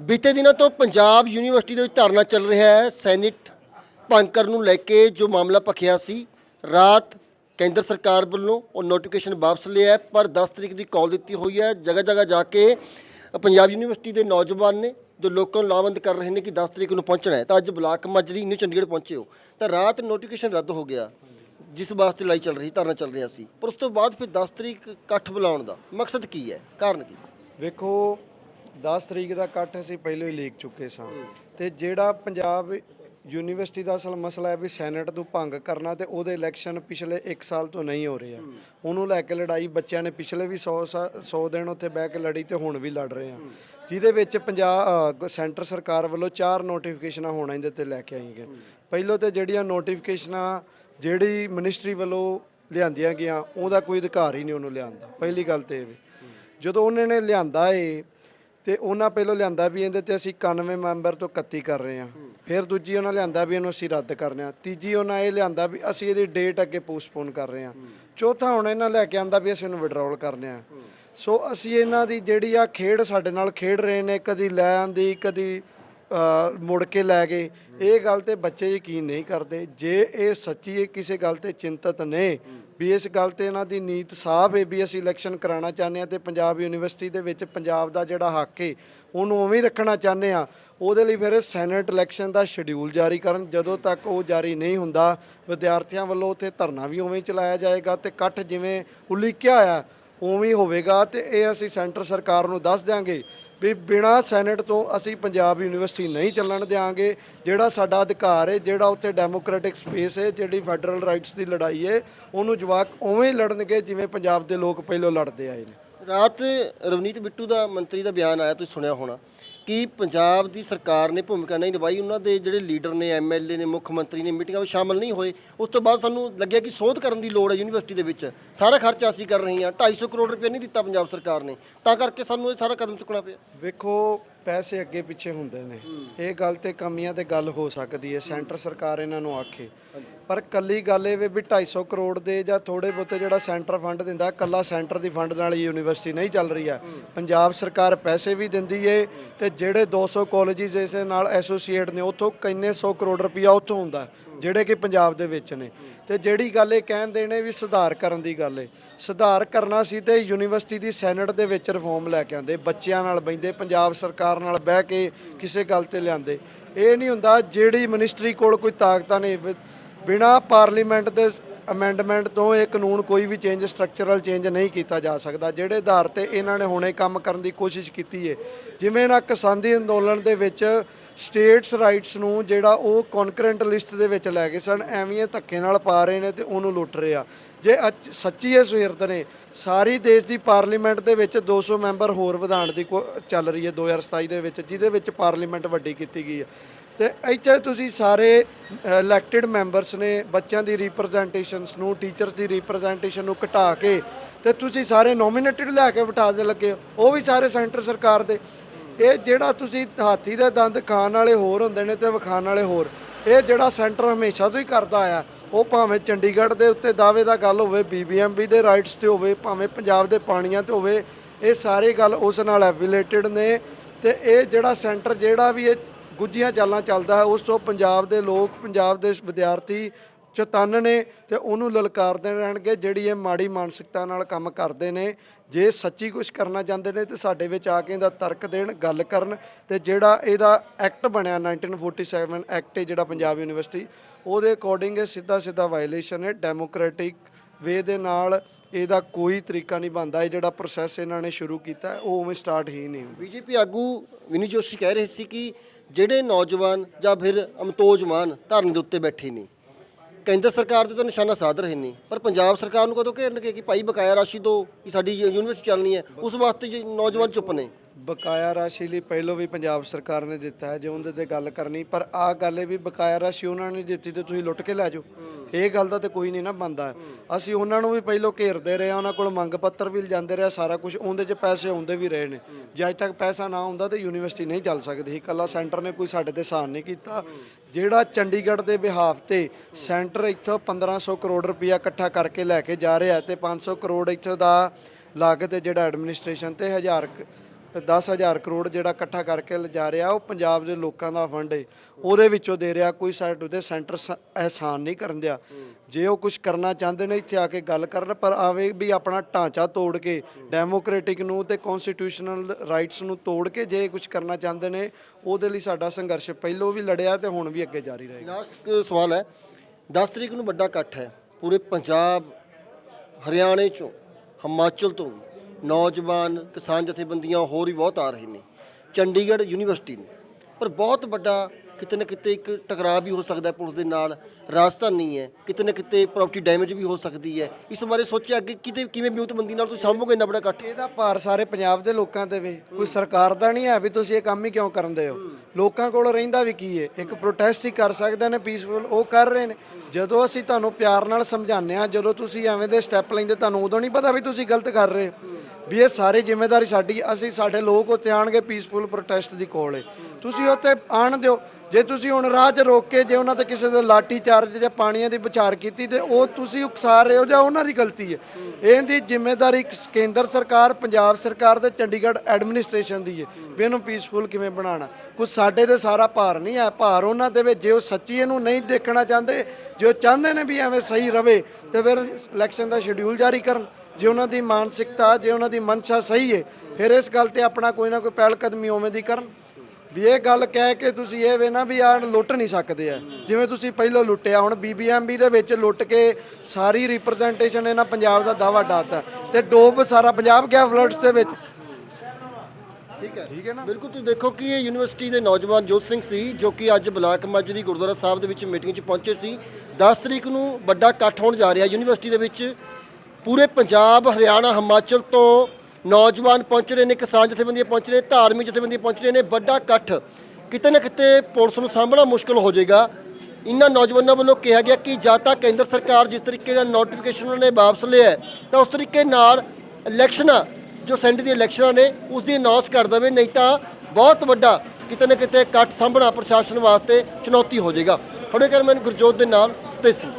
ਬੀਤੇ ਦਿਨਾਂ ਤੋਂ ਪੰਜਾਬ ਯੂਨੀਵਰਸਿਟੀ ਦੇ ਵਿੱਚ ਧਰਨਾ ਚੱਲ ਰਿਹਾ ਹੈ, ਸੈਨੇਟ ਭੰਗ ਕਰਨ ਨੂੰ ਲੈ ਕੇ ਜੋ ਮਾਮਲਾ ਭਖਿਆ ਸੀ, ਰਾਤ ਕੇਂਦਰ ਸਰਕਾਰ ਵੱਲੋਂ ਉਹ ਨੋਟੀਫਿਕੇਸ਼ਨ ਵਾਪਸ ਲਿਆ ਪਰ 10 ਤਰੀਕ ਦੀ ਕਾਲ ਦਿੱਤੀ ਹੋਈ ਹੈ, ਜਗ੍ਹਾ ਜਗ੍ਹਾ ਜਾ ਕੇ ਪੰਜਾਬ ਯੂਨੀਵਰਸਿਟੀ ਦੇ ਨੌਜਵਾਨ ਨੇ ਜੋ ਲੋਕਾਂ ਨੂੰ ਲਾਵੰਦ ਕਰ ਰਹੇ ਨੇ ਕਿ 10 ਤਰੀਕ ਨੂੰ ਪਹੁੰਚਣਾ ਹੈ, ਤਾਂ ਅੱਜ ਬਲਾਕ ਮਾਜਰੀ ਨੂੰ ਚੰਡੀਗੜ੍ਹ ਪਹੁੰਚੇ ਹੋ, ਤਾਂ ਰਾਤ ਨੋਟੀਫਿਕੇਸ਼ਨ ਰੱਦ ਹੋ ਗਿਆ, ਜਿਸ ਵਾਸਤੇ ਲੜਾਈ ਚੱਲ ਰਹੀ, ਧਰਨਾ ਚੱਲ ਰਿਹਾ ਸੀ, ਪਰ ਉਸ ਤੋਂ ਬਾਅਦ ਫਿਰ 10 ਤਰੀਕ ਇਕੱਠ ਬੁਲਾਉਣ ਦਾ ਮਕਸਦ ਕੀ ਹੈ, ਕਾਰਨ ਕੀ? ਵੇਖੋ 10 ਤਰੀਕ ਦਾ ਇਕੱਠ ਅਸੀਂ ਪਹਿਲਾਂ ਹੀ ਲੀਕ ਚੁੱਕੇ ਸਾਂ। ਤੇ ਜਿਹੜਾ ਪੰਜਾਬ ਯੂਨੀਵਰਸਿਟੀ ਦਾ ਅਸਲ ਮਸਲਾ ਹੈ ਵੀ ਸੈਨੇਟ ਨੂੰ ਭੰਗ ਕਰਨਾ ਤੇ ਉਹਦੇ ਇਲੈਕਸ਼ਨ ਪਿਛਲੇ 1 ਸਾਲ ਤੋਂ ਨਹੀਂ ਹੋ ਰਹੇ। ਆ ਉਹਨੂੰ ਲੈ ਕੇ ਲੜਾਈ ਬੱਚਿਆਂ ਨੇ ਪਿਛਲੇ ਵੀ 100 100 ਦਿਨ ਉੱਥੇ ਬਹਿ ਕੇ ਲੜੀ ਤੇ ਹੁਣ ਵੀ ਲੜ ਰਹੇ ਆ ਜਿਹਦੇ ਵਿੱਚ ਪੰਜਾਬ ਸੈਂਟਰ ਸਰਕਾਰ ਵੱਲੋਂ ਚਾਰ ਨੋਟੀਫਿਕੇਸ਼ਨਾਂ ਹੋਣਾ ਇਹਦੇ ਤੇ ਲੈ ਕੇ ਆਈਆਂ ਗਏ ਪਹਿਲੋਂ ਤੇ ਜਿਹੜੀਆਂ ਨੋਟੀਫਿਕੇਸ਼ਨਾਂ ਜਿਹੜੀ ਮਿਨਿਸਟਰੀ ਵੱਲੋਂ ਲਿਆਂਦੀਆਂ ਗਿਆ ਉਹਦਾ ਕੋਈ ਅਧਿਕਾਰ ਹੀ ਨਹੀਂ ਉਹਨੂੰ ਲਿਆਂਦਾ। ਪਹਿਲੀ ਗੱਲ ਤੇ ਇਹ ਵੀ। ਜਦੋਂ ਉਹਨਾਂ ਨੇ ਲਿਆਂਦਾ ਏ ਤੇ ਉਹਨਾਂ ਪਹਿਲਾਂ ਲਿਆਂਦਾ ਵੀ ਇਹਦੇ ਤੇ ਅਸੀਂ 91 ਮੈਂਬਰ ਤੋਂ 31 ਕਰ ਰਹੇ ਹਾਂ। ਫਿਰ ਦੂਜੀ ਉਹਨਾਂ ਲਿਆਂਦਾ ਵੀ ਇਹਨੂੰ ਅਸੀਂ ਰੱਦ ਕਰਨੇ ਆ ਤੀਜੀ ਉਹਨਾਂ ਇਹ ਲਿਆਂਦਾ ਵੀ ਅਸੀਂ ਇਹਦੀ ਡੇਟ ਅੱਗੇ ਪੋਸਟਪੋਨ ਕਰ ਰਹੇ ਹਾਂ। ਚੌਥਾ ਹੁਣ ਇਹਨਾਂ ਲੈ ਕੇ ਆਂਦਾ ਵੀ ਅਸੀਂ ਇਹਨੂੰ ਵਿਡਰਾਅਲ ਕਰਨੇ ਆ ਸੋ ਅਸੀਂ ਇਹਨਾਂ ਦੀ ਜਿਹੜੀ ਆ ਖੇਡ ਸਾਡੇ ਨਾਲ ਖੇਡ ਰਹੇ ਨੇ ਕਦੀ ਲੈ ਆਂਦੀ ਕਦੀ ਮੁੜ ਕੇ ਲੈ ਗਏ। ਇਹ ਗੱਲ ਤੇ ਬੱਚੇ ਯਕੀਨ ਨਹੀਂ ਕਰਦੇ। ਜੇ ਇਹ ਸੱਚੀ ਕਿਸੇ ਗੱਲ ਤੇ ਚਿੰਤਤ ਨੇ ਵੀ ਇਸ ਗੱਲ ਤੇ ਇਹਨਾਂ ਦੀ ਨੀਤ ਸਾਫ਼ ਹੈ ਵੀ ਅਸੀਂ ਇਲੈਕਸ਼ਨ ਕਰਾਉਣਾ ਚਾਹੁੰਦੇ ਆ ਤੇ ਪੰਜਾਬ ਯੂਨੀਵਰਸਿਟੀ ਦੇ ਵਿੱਚ ਪੰਜਾਬ ਦਾ ਜਿਹੜਾ ਹੱਕ ਹੈ, ਉਹਨੂੰ ਉਵੇਂ ਰੱਖਣਾ ਚਾਹੁੰਦੇ ਆ ਉਹਦੇ ਲਈ ਫਿਰ ਸੈਨੇਟ ਇਲੈਕਸ਼ਨ ਦਾ ਸ਼ਡਿਊਲ ਜਾਰੀ ਕਰਨ। ਜਦੋਂ ਤੱਕ ਉਹ ਜਾਰੀ ਨਹੀਂ ਹੁੰਦਾ, ਵਿਦਿਆਰਥੀਆਂ ਵੱਲੋਂ ਉੱਥੇ ਧਰਨਾ ਵੀ ਉਵੇਂ ਚਲਾਇਆ ਜਾਏਗਾ ਤੇ ਇਕੱਠ ਜਿਵੇਂ ਉਲੀਕਿਆ ਹੋਇਆ, ਉਵੇਂ ਹੋਵੇਗਾ ਤੇ ਇਹ ਅਸੀਂ ਸੈਂਟਰ ਸਰਕਾਰ ਨੂੰ ਦੱਸ ਦਿਆਂਗੇ ਵੀ ਬਿਨਾ ਸੈਨੇਟ ਤੋਂ ਅਸੀਂ ਪੰਜਾਬ ਯੂਨੀਵਰਸਿਟੀ ਨਹੀਂ ਚੱਲਣ ਦਿਆਂਗੇ। ਜਿਹੜਾ ਸਾਡਾ ਅਧਿਕਾਰ ਹੈ ਜਿਹੜਾ ਉੱਥੇ ਡੈਮੋਕ੍ਰੈਟਿਕ ਸਪੇਸ ਹੈ ਜਿਹੜੀ ਫੈਡਰਲ ਰਾਈਟਸ ਦੀ ਲੜਾਈ ਹੈ ਉਹਨੂੰ ਜਵਾਕ ਉਵੇਂ ਹੀ ਲੜਨਗੇ ਜਿਵੇਂ ਪੰਜਾਬ ਦੇ ਲੋਕ ਪਹਿਲਾਂ ਲੜਦੇ ਆਏ ਨੇ। ਰਾਤ ਰਵਨੀਤ ਬਿੱਟੂ ਦਾ ਮੰਤਰੀ ਦਾ ਬਿਆਨ ਆਇਆ, ਤੁਸੀਂ ਸੁਣਿਆ ਹੋਣਾ। ਕਿ ਪੰਜਾਬ ਦੀ ਸਰਕਾਰ ਨੇ ਭੂਮਿਕਾ ਨਹੀਂ ਨਿਭਾਈ ਉਹਨਾਂ ਦੇ ਜਿਹੜੇ ਲੀਡਰ ਨੇ ਐਮਐਲਏ ਨੇ ਮੁੱਖ ਮੰਤਰੀ ਨੇ ਮੀਟਿੰਗਾਂ ਵਿੱਚ ਸ਼ਾਮਲ ਨਹੀਂ ਹੋਏ। ਉਸ ਤੋਂ ਬਾਅਦ ਸਾਨੂੰ ਲੱਗਿਆ ਕਿ ਸੋਧ ਕਰਨ ਦੀ ਲੋੜ ਹੈ ਯੂਨੀਵਰਸਿਟੀ ਦੇ ਵਿੱਚ। ਸਾਰਾ ਖਰਚਾ ਅਸੀਂ ਕਰ ਰਹੇ ਹਾਂ। 250 ਕਰੋੜ ਰੁਪਏ ਨਹੀਂ ਦਿੱਤਾ ਪੰਜਾਬ ਸਰਕਾਰ ਨੇ। ਤਾਂ ਕਰਕੇ ਸਾਨੂੰ ਇਹ ਸਾਰਾ ਕਦਮ ਚੁੱਕਣਾ ਪਿਆ। ਵੇਖੋ ਪੈਸੇ ਅੱਗੇ ਪਿੱਛੇ ਹੁੰਦੇ ਨੇ। ਇਹ ਗੱਲ ਤੇ ਕਮੀਆਂ ਤੇ ਗੱਲ ਹੋ ਸਕਦੀ ਹੈ। ਸੈਂਟਰ ਸਰਕਾਰ ਇਹਨਾਂ ਨੂੰ ਆਖੇ। ਪਰ ਕੱਲੀ ਗੱਲ ਇਹ ਵੀ 250 ਕਰੋੜ ਦੇ ਜਾਂ ਥੋੜੇ ਬਹੁਤੇ ਜਿਹੜਾ ਸੈਂਟਰ ਫੰਡ ਦਿੰਦਾ, ਕੱਲਾ ਸੈਂਟਰ ਦੀ ਫੰਡ ਨਾਲ ਯੂਨੀਵਰਸਿਟੀ ਨਹੀਂ ਚੱਲ ਰਹੀ ਹੈ। ਪੰਜਾਬ ਸਰਕਾਰ ਪੈਸੇ ਵੀ ਦਿੰਦੀ ਏ ਤੇ ਜਿਹੜੇ 200 ਕਾਲਜਿਸ ਇਸ ਨਾਲ ਐਸੋਸੀਏਟ ਨੇ, ਉੱਥੋਂ ਕਿੰਨੇ 100 ਕਰੋੜ ਰੁਪਇਆ ਉੱਥੋਂ ਹੁੰਦਾ, ਜਿਹੜੇ ਕਿ ਪੰਜਾਬ ਦੇ ਵਿੱਚ ਨੇ। ਤੇ ਜਿਹੜੀ ਗੱਲ ਇਹ ਕਹਿਣ ਦੇਣੇ ਵੀ ਸੁਧਾਰ ਕਰਨ ਦੀ ਗੱਲ ਏ। ਸੁਧਾਰ ਕਰਨਾ ਸੀ ਤੇ ਯੂਨੀਵਰਸਿਟੀ ਦੀ ਸੈਨੇਟ ਦੇ ਵਿੱਚ ਰਿਫਾਰਮ ਲੈ ਕੇ ਆਂਦੇ ਬੱਚਿਆਂ ਨਾਲ ਬੈਂਦੇ ਪੰਜਾਬ ਸਰਕਾਰ ਨਾਲ ਬਹਿ ਕੇ ਕਿਸੇ ਗੱਲ ਤੇ ਲਿਆਂਦੇ ਇਹ ਨਹੀਂ ਹੁੰਦਾ ਜਿਹੜੀ ਮਿਨਿਸਟਰੀ ਕੋਲ ਕੋਈ ਤਾਕਤਾਂ ਨੇ ਬਿਨਾ ਪਾਰਲੀਮੈਂਟ ਦੇ ਅਮੈਂਡਮੈਂਟ ਤੋਂ ਇਹ ਕਾਨੂੰਨ ਕੋਈ ਵੀ ਚੇਂਜ ਸਟਰਕਚਰਲ ਚੇਂਜ ਨਹੀਂ ਕੀਤਾ ਜਾ ਸਕਦਾ। ਜਿਹੜੇ ਆਧਾਰ ਤੇ ਇਹਨਾਂ ਨੇ ਹੁਣੇ ਕੰਮ ਕਰਨ ਦੀ ਕੋਸ਼ਿਸ਼ ਕੀਤੀ ਹੈ ਜਿਵੇਂ ਨਾ ਕਿਸਾਨੀ ਅੰਦੋਲਨ ਦੇ ਵਿੱਚ ਸਟੇਟਸ ਰਾਈਟਸ ਨੂੰ ਜਿਹੜਾ ਉਹ ਕਨਕਰੈਂਟ ਲਿਸਟ ਦੇ ਵਿੱਚ ਲੈ ਗਏ ਸਨ, ਐਵੇਂ ਧੱਕੇ ਨਾਲ ਪਾ ਰਹੇ ਨੇ ਤੇ ਉਹਨੂੰ ਲੁੱਟ ਰਹੇ ਆ। ਜੇ ਅੱਜ ਸੱਚੀ ਹੈ ਸੁਹਿਰਦ ਨੇ, ਸਾਰੀ ਦੇਸ਼ ਦੀ ਪਾਰਲੀਮੈਂਟ ਦੇ ਵਿੱਚ 200 ਮੈਂਬਰ ਹੋਰ ਵਧਾਉਣ ਦੀ ਕੋ- ਚੱਲ ਰਹੀ ਹੈ 2027 ਦੇ ਵਿੱਚ, ਜਿਹਦੇ ਵਿੱਚ ਪਾਰਲੀਮੈਂਟ ਵੱਡੀ ਕੀਤੀ ਗਈ ਹੈ। ਤੇ ਇੱਥੇ ਤੁਸੀਂ ਸਾਰੇ ਇਲੈਕਟਿਡ ਮੈਂਬਰਸ ਨੇ, ਬੱਚਿਆਂ ਦੀ ਰਿਪਰੈਜ਼ੈਂਟੇਸ਼ਨਸ ਨੂੰ ਟੀਚਰਸ ਦੀ ਰਿਪਰੈਜ਼ੈਂਟੇਸ਼ਨ ਨੂੰ ਘਟਾ ਕੇ ਤੇ ਤੁਸੀਂ ਸਾਰੇ ਨੋਮੀਨੇਟਡ ਲੈ ਕੇ ਬਿਠਾ ਦੇ ਲੱਗੇ ਹੋ। ਉਹ ਵੀ ਸਾਰੇ ਸੈਂਟਰ ਸਰਕਾਰ ਦੇ ਇਹ ਜਿਹੜਾ ਤੁਸੀਂ ਹਾਥੀ ਦੇ ਦੰਦ ਖਾਣ ਵਾਲੇ ਹੋਰ ਹੁੰਦੇ ਨੇ ਤੇ ਵਿਖਾਣ ਵਾਲੇ ਹੋਰ, ਇਹ ਜਿਹੜਾ ਸੈਂਟਰ ਹਮੇਸ਼ਾ ਤੋਂ ਹੀ ਕਰਦਾ ਆਇਆ, ਉਹ ਭਾਵੇਂ ਚੰਡੀਗੜ੍ਹ ਦੇ ਉੱਤੇ ਦਾਅਵੇ ਦਾ ਗੱਲ ਹੋਵੇ ਬੀਬੀਐਮਬੀ ਦੇ ਰਾਈਟਸ ਤੇ ਹੋਵੇ, ਭਾਵੇਂ ਪੰਜਾਬ ਦੇ ਪਾਣੀਆਂ ਤੇ ਹੋਵੇ, ਇਹ ਸਾਰੇ ਗੱਲ ਉਸ ਨਾਲ ਐਫੀਲੇਟਡ ਨੇ ਤੇ ਇਹ ਜਿਹੜਾ ਸੈਂਟਰ ਜਿਹੜਾ ਵੀ ਇਹ ਗੁੱਜੀਆਂ ਚਾਲਾਂ ਚੱਲਦਾ ਹੈ। ਉਸ ਤੋਂ ਪੰਜਾਬ ਦੇ ਲੋਕ, ਪੰਜਾਬ ਦੇ ਵਿਦਿਆਰਥੀ ਚਤਨ ਨੇ ਤੇ ਉਹਨੂੰ ਲਲਕਾਰਦੇ ਰਹਿਣਗੇ, ਜਿਹੜੀ ਇਹ ਮਾੜੀ ਮਾਨਸਿਕਤਾ ਨਾਲ ਕੰਮ ਕਰਦੇ ਨੇ। ਜੇ ਸੱਚੀ ਕੁਝ ਕਰਨਾ ਚਾਹੁੰਦੇ ਨੇ ਤੇ ਸਾਡੇ ਵਿੱਚ ਆ ਕੇ ਇਹਦਾ ਤਰਕ ਦੇਣ, ਗੱਲ ਕਰਨ ਤੇ ਜਿਹੜਾ ਇਹਦਾ ਐਕਟ ਬਣਿਆ 1947 ਐਕਟ ਹੈ ਜਿਹੜਾ ਪੰਜਾਬ ਯੂਨੀਵਰਸਿਟੀ, ਉਹਦੇ ਅਕੋਰਡਿੰਗ ਇਹ ਸਿੱਧਾ ਸਿੱਧਾ ਵਾਇਲੇਸ਼ਨ ਹੈ ਡੈਮੋਕ੍ਰੈਟਿਕ ਵੇ ਦੇ ਨਾਲ ਇਹਦਾ ਕੋਈ ਤਰੀਕਾ ਨਹੀਂ ਬਣਦਾ ਇਹ ਜਿਹੜਾ ਪ੍ਰੋਸੈਸ ਇਹਨਾਂ ਨੇ ਸ਼ੁਰੂ ਕੀਤਾ ਹੈ, ਉਹ ਉਵੇਂ ਸਟਾਰਟ ਹੀ ਨਹੀਂ ਬੀਜੇਪੀ ਆਗੂ ਵਿਨੀ ਜੋਸ਼ੀ ਕਹਿ ਰਹੇ ਸੀ ਕਿ ਜਿਹੜੇ ਨੌਜਵਾਨ ਜਾਂ ਫਿਰ ਅਮਤੋਜਮਾਨ ਧਰਨੇ ਦੇ ਉੱਤੇ ਬੈਠੇ ਨੇ ਕੇਂਦਰ ਸਰਕਾਰ ਦੇ ਤਾਂ ਨਿਸ਼ਾਨਾ ਸਾਧ ਰਹੇ ਨੇ ਪਰ ਪੰਜਾਬ ਸਰਕਾਰ ਨੂੰ ਕਦੋਂ ਘੇਰਨਗੇ ਕਿ ਭਾਈ ਬਕਾਇਆ ਰਾਸ਼ੀ ਦਿਓ ਕਿ ਸਾਡੀ ਯੂ- ਯੂਨੀਵਰਸਿਟੀ ਚੱਲਣੀ ਹੈ ਉਸ ਵਾਸਤੇ ਜੇ ਨੌਜਵਾਨ ਚੁੱਪ ਨੇ? ਬਕਾਇਆ ਰਾਸ਼ੀ ਲਈ ਪਹਿਲੋਂ ਵੀ ਪੰਜਾਬ ਸਰਕਾਰ ਨੇ ਦਿੱਤਾ ਹੈ ਜੇ ਉਹਦੇ ਤੇ ਗੱਲ ਕਰਨੀ ਪਰ ਆਹ ਗੱਲ ਹੈ ਵੀ ਬਕਾਇਆ ਰਾਸ਼ੀ ਉਹਨਾਂ ਨੇ ਦਿੱਤੀ ਤੇ ਤੁਸੀਂ ਲੁੱਟ ਕੇ ਲੈ ਜਾਓ। ਇਹ ਗੱਲ ਦਾ ਤੇ ਕੋਈ ਨਹੀਂ ਨਾ ਬੰਦਾ ਅਸੀਂ ਉਹਨਾਂ ਨੂੰ ਵੀ ਪਹਿਲੋਂ ਘੇਰਦੇ ਰਹੇ ਉਹਨਾਂ ਕੋਲ ਮੰਗ ਪੱਤਰ ਵੀ ਜਾਂਦੇ ਰਿਹਾ ਸਾਰਾ ਕੁਝ ਉਹਦੇ 'ਚ ਪੈਸੇ ਆਉਂਦੇ ਵੀ ਰਹੇ ਨੇ। ਜੇ ਅੱਜ ਤੱਕ ਪੈਸਾ ਨਾ ਆਉਂਦਾ ਤੇ ਯੂਨੀਵਰਸਿਟੀ ਨਹੀਂ ਚੱਲ ਸਕਦੀ। ਸੀ ਇਕੱਲਾ ਸੈਂਟਰ ਨੇ ਕੋਈ ਸਾਡੇ ਤੇ ਸਾਨ ਨਹੀਂ ਕੀਤਾ। ਜਿਹੜਾ ਚੰਡੀਗੜ੍ਹ ਦੇ ਬਿਹਾਫ ਤੇ ਸੈਂਟਰ ਇੱਥੋਂ 1500 ਕਰੋੜ ਰੁਪਇਆ ਇਕੱਠਾ ਕਰਕੇ ਲੈ ਕੇ ਜਾ ਰਿਹਾ ਤੇ 500 ਕਰੋੜ ਇੱਥੋਂ ਦਾ ਲਾਗਤ ਹੈ ਜਿਹੜਾ ਐਡਮਿਨਿਸਟ੍ਰੇਸ਼ਨ ਤੇ 1000 10000 ਕਰੋੜ ਜਿਹੜਾ ਇਕੱਠਾ ਕਰਕੇ ਲਿਜਾ ਰਿਹਾ, ਉਹ ਪੰਜਾਬ ਦੇ ਲੋਕਾਂ ਦਾ ਫੰਡ ਏ। ਉਹਦੇ ਵਿੱਚੋਂ ਦੇ ਰਿਹਾ ਕੋਈ ਸਾਡੇ ਉਤੇ ਸੈਂਟਰ ਸ- ਅਹਿਸਾਨ ਨਹੀਂ ਕਰਨ ਦਿਆ। ਜੇ ਉਹ ਕੁਝ ਕਰਨਾ ਚਾਹੁੰਦੇ ਨੇ, ਇੱਥੇ ਆ ਕੇ ਗੱਲ ਕਰਨ, ਪਰ ਆਵੇ ਵੀ ਆਪਣਾ ਢਾਂਚਾ ਤੋੜ ਕੇ ਡੈਮੋਕ੍ਰੈਟਿਕ ਨੂੰ ਤੇ ਕਨਸਟੀਟਿਊਸ਼ਨਲ ਰਾਈਟਸ ਨੂੰ ਤੋੜ ਕੇ ਜੇ ਕੁਝ ਕਰਨਾ ਚਾਹੁੰਦੇ ਨੇ, ਉਹਦੇ ਲਈ ਸਾਡਾ ਸੰਘਰਸ਼ ਪਹਿਲੋਂ ਵੀ ਲੜਿਆ ਤੇ ਹੁਣ ਵੀ ਅੱਗੇ ਜਾਰੀ ਰਹੇਗਾ। ਲਾਸਟ ਸਵਾਲ ਹੈ। 10 ਤਰੀਕ ਨੂੰ ਵੱਡਾ ਇਕੱਠ ਹੈ, ਪੂਰੇ ਪੰਜਾਬ ਹਰਿਆਣੇ ਚੋਂ, ਹਿਮਾਚਲ ਤੋਂ ਨੌਜਵਾਨ ਕਿਸਾਨ ਜਥੇਬੰਦੀਆਂ ਹੋਰ ਵੀ ਬਹੁਤ ਆ ਰਹੇ ਨੇ, ਚੰਡੀਗੜ੍ਹ ਯੂਨੀਵਰਸਿਟੀ ਨੂੰ। ਪਰ ਬਹੁਤ ਵੱਡਾ ਕਿਤੇ ਨਾ ਕਿਤੇ ਇੱਕ ਟਕਰਾਅ ਵੀ ਹੋ ਸਕਦਾ ਪੁਲਿਸ ਦੇ ਨਾਲ ਰਾਜਧਾਨੀ ਹੈ, ਕਿਤੇ ਨਾ ਕਿਤੇ ਪ੍ਰਾਪਰਟੀ ਡੈਮੇਜ ਵੀ ਹੋ ਸਕਦੀ ਹੈ। ਇਸ ਬਾਰੇ ਸੋਚਿਆ ਅੱਗੇ ਕਿਤੇ, ਕਿਵੇਂ ਵਿਉਂਤਬੰਦੀ ਨਾਲ ਤੁਸੀਂ ਸਾਂਭੋਗੇ ਇੰਨਾ ਬੜਾ ਇਕੱਠ? ਇਹਦਾ ਭਾਰ ਸਾਰੇ ਪੰਜਾਬ ਦੇ ਲੋਕਾਂ ਤੇ ਵੇ। ਕੋਈ ਸਰਕਾਰ ਦਾ ਨਹੀਂ ਹੈ ਵੀ ਤੁਸੀਂ ਇਹ ਕੰਮ ਹੀ ਕਿਉਂ ਕਰਦੇ ਹੋ? ਲੋਕਾਂ ਕੋਲ ਰਹਿੰਦਾ ਵੀ ਕੀ ਹੈ? ਇੱਕ ਪ੍ਰੋਟੈਸਟ ਹੀ ਕਰ ਸਕਦੇ ਨੇ ਪੀਸਫੁਲ ਉਹ ਕਰ ਰਹੇ ਨੇ। ਜਦੋਂ ਅਸੀਂ ਤੁਹਾਨੂੰ ਪਿਆਰ ਨਾਲ ਸਮਝਾਉਂਦੇ ਆ ਜਦੋਂ ਤੁਸੀਂ ਐਵੇਂ ਦੇ ਸਟੈਪ ਲੈਂਦੇ, ਤੁਹਾਨੂੰ ਉਦੋਂ ਨਹੀਂ ਪਤਾ ਵੀ ਤੁਸੀਂ ਗਲਤ ਕਰ ਰਹੇ ਹੋ। ਵੀ ਇਹ ਸਾਰੀ ਜ਼ਿੰਮੇਵਾਰੀ ਸਾਡੀ, ਅਸੀਂ ਸਾਡੇ ਲੋਕ ਉੱਥੇ ਆਣਗੇ ਪੀਸਫੁਲ ਪ੍ਰੋਟੈਸਟ ਦੀ ਕੋਲ ਹੈ ਤੁਸੀਂ ਉੱਥੇ ਆਣ ਦਿਓ। ਜੇ ਤੁਸੀਂ ਹੁਣ ਰਾਹ 'ਚ ਰੋਕ ਕੇ ਜੇ ਉਹਨਾਂ ਤੇ ਕਿਸੇ ਦੇ ਲਾਠੀ ਚਾਰਜ ਜਾਂ ਪਾਣੀਆਂ ਦੀ ਵਿਚਾਰ ਕੀਤੀ ਤੇ ਉਹ ਤੁਸੀਂ ਉਕਸਾ ਰਹੇ ਹੋ ਜਾਂ ਉਹਨਾਂ ਦੀ ਗਲਤੀ ਹੈ ਇਹਦੀ ਜ਼ਿੰਮੇਵਾਰੀ ਕੇਂਦਰ ਸਰਕਾਰ, ਪੰਜਾਬ ਸਰਕਾਰ ਤੇ ਚੰਡੀਗੜ੍ਹ ਐਡਮਿਨਿਸਟ੍ਰੇਸ਼ਨ ਦੀ ਹੈ ਵੀ ਇਹਨੂੰ ਪੀਸਫੁਲ ਕਿਵੇਂ ਬਣਾਉਣਾ? ਕੁਝ ਸਾਡੇ ਤੇ ਸਾਰਾ ਭਾਰ ਨਹੀਂ ਹੈ ਭਾਰ ਉਹਨਾਂ ਦੇ ਵਿੱਚ, ਜੇ ਉਹ ਸੱਚੀ ਇਹਨੂੰ ਨਹੀਂ ਦੇਖਣਾ ਚਾਹੁੰਦੇ, ਜੇ ਉਹ ਚਾਹੁੰਦੇ ਨੇ ਵੀ ਐਵੇਂ ਸਹੀ ਰਵੇ, ਤੇ ਫਿਰ ਇਲੈਕਸ਼ਨ ਦਾ ਸ਼ਡਿਊਲ ਜਾਰੀ ਕਰਨ। ਜੇ ਉਹਨਾਂ ਦੀ ਮਾਨਸਿਕਤਾ, ਜੇ ਉਹਨਾਂ ਦੀ ਮਨਸ਼ਾ ਸਹੀ ਹੈ ਫਿਰ ਇਸ ਗੱਲ ਤੇ ਆਪਣਾ ਕੋਈ ਨਾ ਕੋਈ ਪਹਿਲ ਕਦਮੀ ਉਵੇਂ ਦੀ ਕਰਨ। ਵੀ ਇਹ ਗੱਲ ਕਹਿ ਕੇ ਤੁਸੀਂ ਇਹ ਵੇ ਨਾ ਵੀ ਆਹ ਲੁੱਟ ਨਹੀਂ ਸਕਦੇ ਆ। ਜਿਵੇਂ ਤੁਸੀਂ ਪਹਿਲਾਂ ਲੁੱਟਿਆ, ਹੁਣ ਬੀਬੀਐਮਬੀ ਦੇ ਵਿੱਚ ਲੁੱਟ ਕੇ ਸਾਰੀ ਰਿਪਰੈਜ਼ੈਂਟੇਸ਼ਨ ਇਹਨਾਂ ਪੰਜਾਬ ਦਾ ਦਾਵਾ ਡਾਤਾ ਤੇ ਡੋਬ ਸਾਰਾ ਪੰਜਾਬ ਗਿਆ ਫਲੱਡਸ ਦੇ ਵਿੱਚ। ਠੀਕ ਹੈ? ਠੀਕ ਹੈ ਨਾ? ਬਿਲਕੁਲ, ਤੁਸੀਂ ਦੇਖੋ ਕਿ ਇਹ ਯੂਨੀਵਰਸਿਟੀ ਦੇ ਨੌਜਵਾਨ ਜੋਤ ਸਿੰਘ ਸੀ, ਜੋ ਕਿ ਅੱਜ ਬਲਾਕ ਮਾਜਰੀ ਗੁਰਦੁਆਰਾ ਸਾਹਿਬ ਦੇ ਵਿੱਚ ਮੀਟਿੰਗ 'ਚ ਪਹੁੰਚੇ ਸੀ। 10 ਤਰੀਕ ਨੂੰ ਵੱਡਾ ਇਕੱਠ ਹੋਣ ਜਾ ਰਿਹਾ ਯੂਨੀਵਰਸਿਟੀ ਦੇ ਵਿੱਚ। ਪੂਰੇ ਪੰਜਾਬ, ਹਰਿਆਣਾ, ਹਿਮਾਚਲ ਤੋਂ ਨੌਜਵਾਨ ਪਹੁੰਚ ਰਹੇ ਨੇ, ਕਿਸਾਨ ਜਥੇਬੰਦੀਆਂ ਪਹੁੰਚ ਰਹੇ, ਧਾਰਮਿਕ ਜਥੇਬੰਦੀਆਂ ਪਹੁੰਚ ਰਹੇ ਨੇ, ਵੱਡਾ ਇਕੱਠ। ਕਿਤੇ ਨਾ ਕਿਤੇ ਪੁਲਿਸ ਨੂੰ ਸਾਂਭਣਾ ਮੁਸ਼ਕਲ ਹੋ ਜਾਏਗਾ। ਇਹਨਾਂ ਨੌਜਵਾਨਾਂ ਵੱਲੋਂ ਕਿਹਾ ਗਿਆ ਕਿ ਜਾਂ ਤਾਂ ਕੇਂਦਰ ਸਰਕਾਰ ਜਿਸ ਤਰੀਕੇ ਨਾਲ ਨੋਟੀਫਿਕੇਸ਼ਨ ਉਹਨਾਂ ਨੇ ਵਾਪਸ ਲਿਆ ਤਾਂ ਉਸ ਤਰੀਕੇ ਨਾਲ ਇਲੈਕਸ਼ਨਾਂ, ਜੋ ਸੈਂਟਰ ਦੀਆਂ ਇਲੈਕਸ਼ਨਾਂ ਨੇ, ਉਸ ਦੀ ਅਨਾਉਂਸ ਕਰ ਦੇਵੇ, ਨਹੀਂ ਤਾਂ ਬਹੁਤ ਵੱਡਾ ਕਿਤੇ ਨਾ ਕਿਤੇ ਇਕੱਠ ਸਾਂਭਣਾ ਪ੍ਰਸ਼ਾਸਨ ਵਾਸਤੇ ਚੁਣੌਤੀ ਹੋ ਜਾਏਗਾ। ਥੋੜੇ ਕਰ ਮੈਂ ਗੁਰਜੋਤ ਦੇ ਨਾਲ ਤੇ ਸਿੰਘ